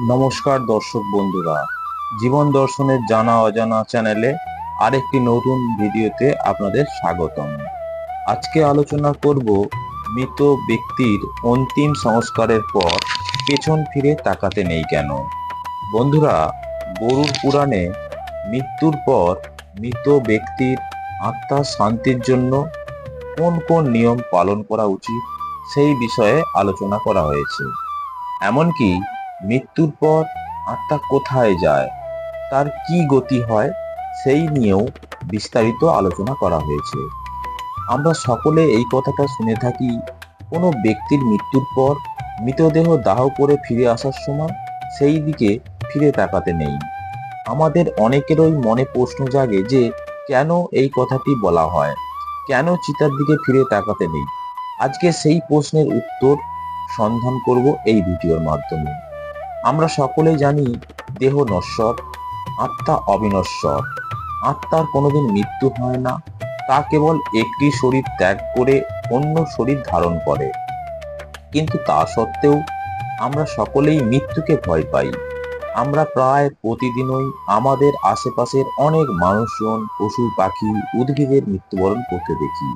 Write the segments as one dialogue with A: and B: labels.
A: নমস্কার দর্শক বন্ধুরা। জীবন দর্শনের জানা অজানা চ্যানেলে আরেকটি নতুন ভিডিওতে আপনাদের স্বাগতম। আজকে আলোচনা করব মৃত ব্যক্তির অন্তিম সংস্কারের পর পেছন ফিরে তাকাতে নেই কেন? বন্ধুরা, গরুর পুরাণে মৃত্যুর পর মৃত ব্যক্তির আত্মা শান্তির জন্য কোন কোন নিয়ম পালন করা উচিত সেই বিষয়ে আলোচনা করা হয়েছে। এমনকি মৃত্যুর পর আত্মা কোথায় যায়, তার কি গতি হয়, সেই নিয়েও বিস্তারিত আলোচনা করা হয়েছে। আমরা সকলে এই কথাটা শুনে থাকি, কোনো ব্যক্তির মৃত্যুর পর মৃতদেহ দাহ করে ফিরে আসার সময় সেই দিকে ফিরে তাকাতে নেই। আমাদের অনেকেরই মনে প্রশ্ন জাগে যে, কেন এই কথাটি বলা হয়? কেন চিতার দিকে ফিরে তাকাতে নেই? আজকে সেই প্রশ্নের উত্তর সন্ধান করব এই ভিডিওর মাধ্যমে। আমরা সকলেই জানি দেহ নশ্বর, আত্মা অবিনশ্বর। আত্মার কোনোদিন মৃত্যু হয় না, তা কেবল একটি শরীর ত্যাগ করে অন্য শরীর ধারণ করে। কিন্তু তা সত্ত্বেও আমরা সকলেই মৃত্যুকে ভয় পাই। আমরা প্রায় প্রতিদিনই আমাদের আশেপাশের অনেক মানুষজন, পশু, পাখি, উদ্ভিদের মৃত্যুবরণ করতে দেখি।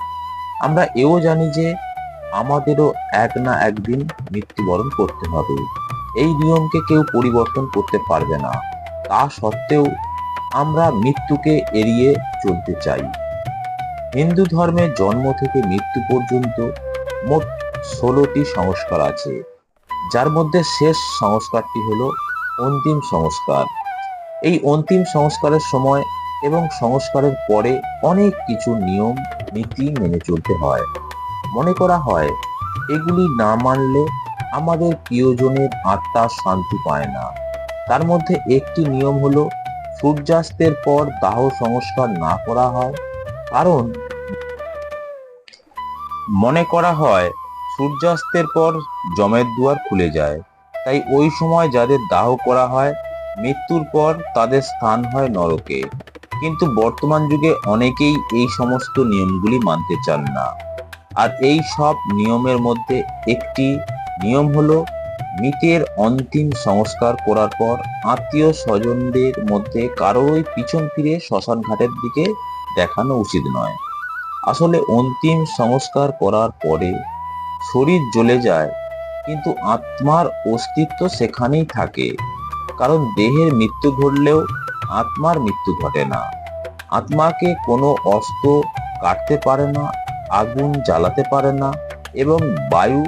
A: আমরা এও জানি যে আমাদেরও এক না একদিন মৃত্যুবরণ করতে হবে। এই নিয়মকে কেউ পরিবর্তন করতে পারবে না। তা সত্ত্বেও আমরা মৃত্যুকে এড়িয়ে চলতে চাই। হিন্দু ধর্মে জন্ম থেকে মৃত্যু পর্যন্ত মোট ষোলোটি সংস্কার আছে। যার মধ্যে শেষ সংস্কারটি হলো অন্তিম সংস্কার। এই অন্তিম সংস্কারের সময় এবং সংস্কারের পরে অনেক কিছু নিয়ম, নীতি মেনে চলতে হয়। মনে করা হয়, এগুলি না মানলে আমাদের প্রিয়জনের আত্মা শান্তি পায় না। তার মধ্যে একটি নিয়ম হলো, সূর্যাস্তের পর দাহ সংস্কার না করা হয়। কারণ মনে করা হয়, সূর্যাস্তের পর জমের দুয়ার খুলে যায়। তাই ওই সময় যাদের দাহ করা হয়, মৃত্যুর পর তাদের স্থান হয় নরকে। কিন্তু বর্তমান যুগে অনেকেই এই সমস্ত নিয়মগুলি মানতে চান না। আর এই সব নিয়মের মধ্যে একটি নিয়ম হলো মৃতের অন্তিম সংস্কার করার পর আত্মীয় স্বজনদের মধ্যে কারোরই পিছন ফিরে শ্মশান ঘাটের দিকে দেখানো উচিত নয়। আসলে অন্তিম সংস্কার করার পরে শরীর জ্বলে যায়, কিন্তু আত্মার অস্তিত্ব সেখানেই থাকে, কারণ দেহের মৃত্যু ঘটলেও আত্মার মৃত্যু ঘটে না। আত্মাকে কোনো অস্ত্র কাটতে পারে না, আগুন জ্বালাতে পারে না এবং বায়ু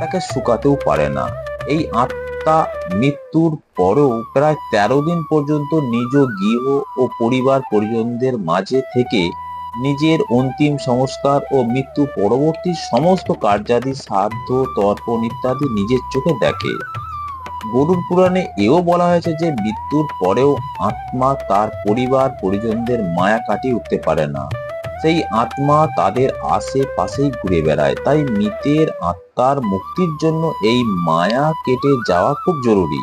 A: তাকে শুকাতেও পারে না। এই আত্মা মৃত্যুর পরেও প্রায় তেরো দিন পর্যন্ত নিজ গৃহ ও পরিবার পরিজনদের মাঝে থেকে নিজের অন্তিম সংস্কার ও মৃত্যু পরবর্তী সমস্ত কার্যাদি, সাধ্য, তর্পণ ইত্যাদি নিজের চোখে দেখে। গরুর পুরাণে এও বলা হয়েছে যে, মৃত্যুর পরেও আত্মা তার পরিবার পরিজনদের মায়া কাটিয়ে উঠতে পারে না। সেই আত্মা তাদের আশেপাশেই ঘুরে বেড়ায়। তাই মৃতের আত্মার মুক্তির জন্য এই মায়া কেটে যাওয়া খুব জরুরি।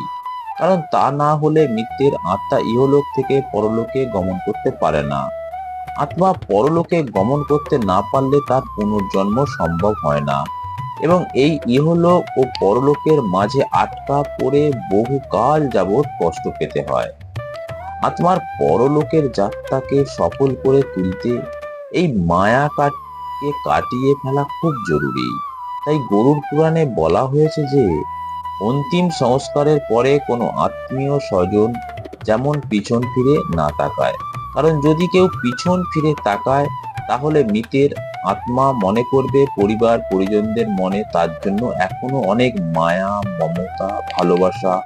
A: কারণ তা না হলে মৃতের আত্মা ইহলোক থেকে পরলোকে গমন করতে পারে না। আত্মা পরলোকে গমন করতে না পারলে তার পুনর্জন্ম সম্ভব হয় না। এবং এই ইহলোক ও পরলোকের মাঝে আটকা পড়ে বহুকাল যাবৎ কষ্ট পেতে হয়। আত্মার পরলোকের যাত্রাকে সফল করে তুলতে এই মায়া কাটকে কাটিয়ে ফেলা খুব জরুরি। তাই গরুর পুরাণে বলা হয়েছে যে, অন্তিম সংস্কারের পরে কোনো আত্মীয় স্বজন যেমন পিছন ফিরে না তাকায়। কারণ যদি কেউ পিছন ফিরে তাকায়, তাহলে মৃতের আত্মা মনে করবে পরিবার, পরিজনদের মনে তার জন্য এখনও অনেক মায়া, মমতা, ভালোবাসা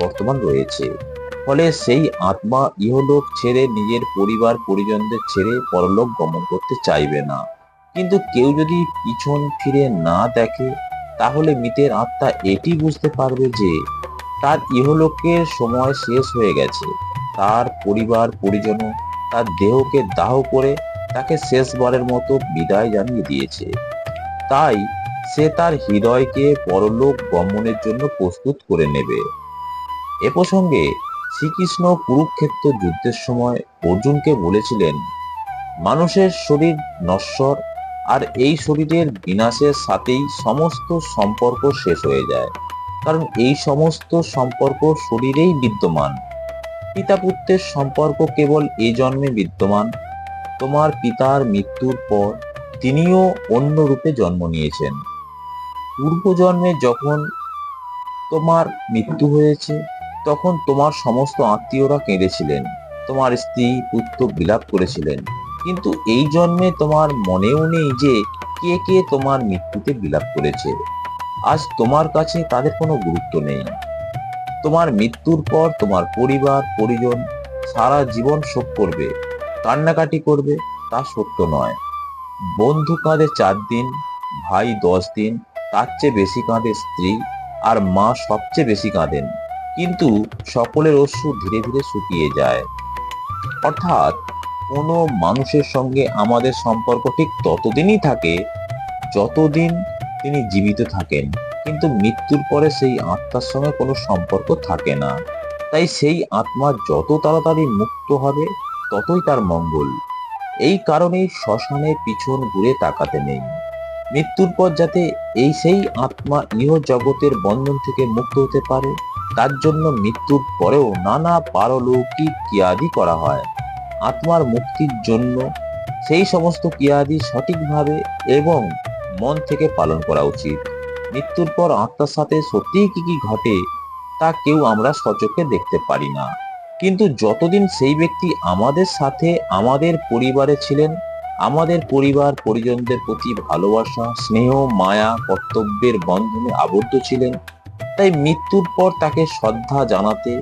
A: বর্তমান রয়েছে। ফলে সেই আত্মা ইহলোক ছেড়ে নিজের পরিবার, পরিজনদের ছেড়ে পরলোক গমন করতে চাইবে না। কিন্তু কেউ যদি পিছন ফিরে না দেখে, তাহলে মৃতের আত্মা এটি বুঝতে পারবে যে, তার ইহলোকের সময় শেষ হয়ে গেছে। তার পরিবার পরিজনও তার দেহকে দাহ করে তাকে শেষবারের মতো বিদায় জানিয়ে দিয়েছে। তাই সে তার হৃদয়কে পরলোক গমনের জন্য প্রস্তুত করে নেবে। এ প্রসঙ্গে শ্রীকৃষ্ণ কুরুক্ষেত্র যুদ্ধের সময় অর্জুনকে বলেছিলেন, মানুষের শরীর নশ্বর, আর এই শরীরের বিনাশের সাথেই সমস্ত সম্পর্ক শেষ হয়ে যায়। কারণ এই সমস্ত সম্পর্ক শরীরেই বিদ্যমান। পিতা পুত্রের সম্পর্ক কেবল এ জন্মে বিদ্যমান। তোমার পিতার মৃত্যুর পর তিনিও অন্য রূপে জন্ম নিয়েছেন। পূর্বজন্মে যখন তোমার মৃত্যু হয়েছে তখন তোমার সমস্ত আত্মীয়রা কেঁদেছিলেন, তোমার স্ত্রী পুত্র বিলাপ করেছিলেন। কিন্তু এই জন্মে তোমার মনেও নেই যে কে কে তোমার মৃত্যুতে বিলাপ করেছে। আজ তোমার কাছে তাদের কোনো গুরুত্ব নেই। তোমার মৃত্যুর পর তোমার পরিবার, পরিজন সারা জীবন শোক করবে, কান্নাকাটি করবে, তা সত্য নয়। বন্ধু কাঁদে চার দিন, ভাই দশ দিন, তার চেয়ে বেশি কাঁদে স্ত্রী, আর মা সবচেয়ে বেশি কাঁদেন। কিন্তু সকলের অশ্রু ধীরে ধীরে শুকিয়ে যায়। অর্থাৎ কোনো মানুষের সঙ্গে আমাদের সম্পর্ক ঠিক ততদিনই থাকে যতদিন তিনি জীবিত থাকেন। কিন্তু মৃত্যুর পরে সেই আত্মার সঙ্গে কোনো সম্পর্ক থাকে না। তাই সেই আত্মা যত তাড়াতাড়ি মুক্ত হবে, ততই তার মঙ্গল। এই কারণেই শ্মশানে পিছন ঘুরে তাকাতে নেই। মৃত্যুর পর যাতে এই সেই আত্মা ইহ জগতের বন্ধন থেকে মুক্ত হতে পারে তার জন্য মৃত্যুর পরেও নানা পারলৌকিক ক্রিয়াদি করা হয়। আত্মার মুক্তির জন্য সেই সমস্ত ক্রিয়াদি সঠিকভাবে এবং মন থেকে পালন করা উচিত। মৃত্যুর পর আত্মার সাথে সত্যিই কি কি ঘটে তা কেউ আমরা সচক্ষে দেখতে পারি না। কিন্তু যতদিন সেই ব্যক্তি আমাদের সাথে, আমাদের পরিবারে ছিলেন, আমাদের পরিবার পরিজনদের প্রতি ভালোবাসা, স্নেহ, মায়া, কর্তব্যের বন্ধনে আবদ্ধ ছিলেন তাই মৃত্যুর পর তাকে শ্রদ্ধা জানাতে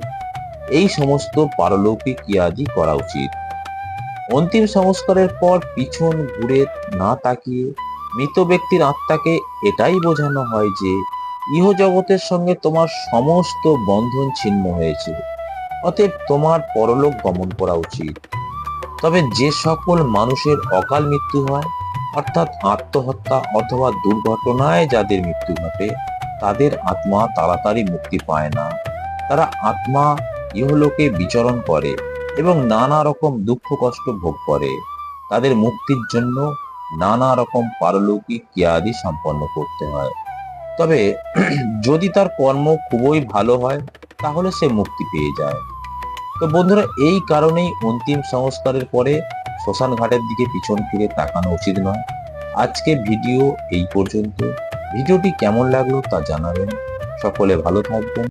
A: এই সমস্ত পারলৌকিক ক্রিয়াদি করা উচিত। অন্তিম সংস্কারের পর পিছন ঘুরে না তাকিয়ে মৃত ব্যক্তির আত্মাকে এটাই বোঝানো হয় যে ইহ জগতের সঙ্গে তোমার সমস্ত বন্ধন ছিন্ন হয়েছে, অতএব তোমার পরলোক গমন করা উচিত। তবে যে সকল মানুষের অকাল মৃত্যু হয়, অর্থাৎ আত্মহত্যা অথবা দুর্ঘটনায় যাদের মৃত্যু ঘটে তাদের আত্মা তাড়াতাড়ি মুক্তি পায় না। তারা আত্মা ইহলোকে বিচরণ করে এবং নানা রকম দুঃখ কষ্ট ভোগ করে। তাদের মুক্তির জন্য নানা রকম পারলৌকিক ক্রিয়াদি সম্পন্ন করতে হয়। তবে যদি তার কর্ম খুবই ভালো হয়, তাহলে সে মুক্তি পেয়ে যায়। তো বন্ধুরা, এই কারণেই অন্তিম সংস্কারের পরে শ্মশান ঘাটের দিকে পিছন ফিরে তাকানো উচিত নয়। আজকে ভিডিও এই পর্যন্ত। ভিডিওটি কেমন লাগল তা জানাবেন। সকলে ভালো থাকবেন।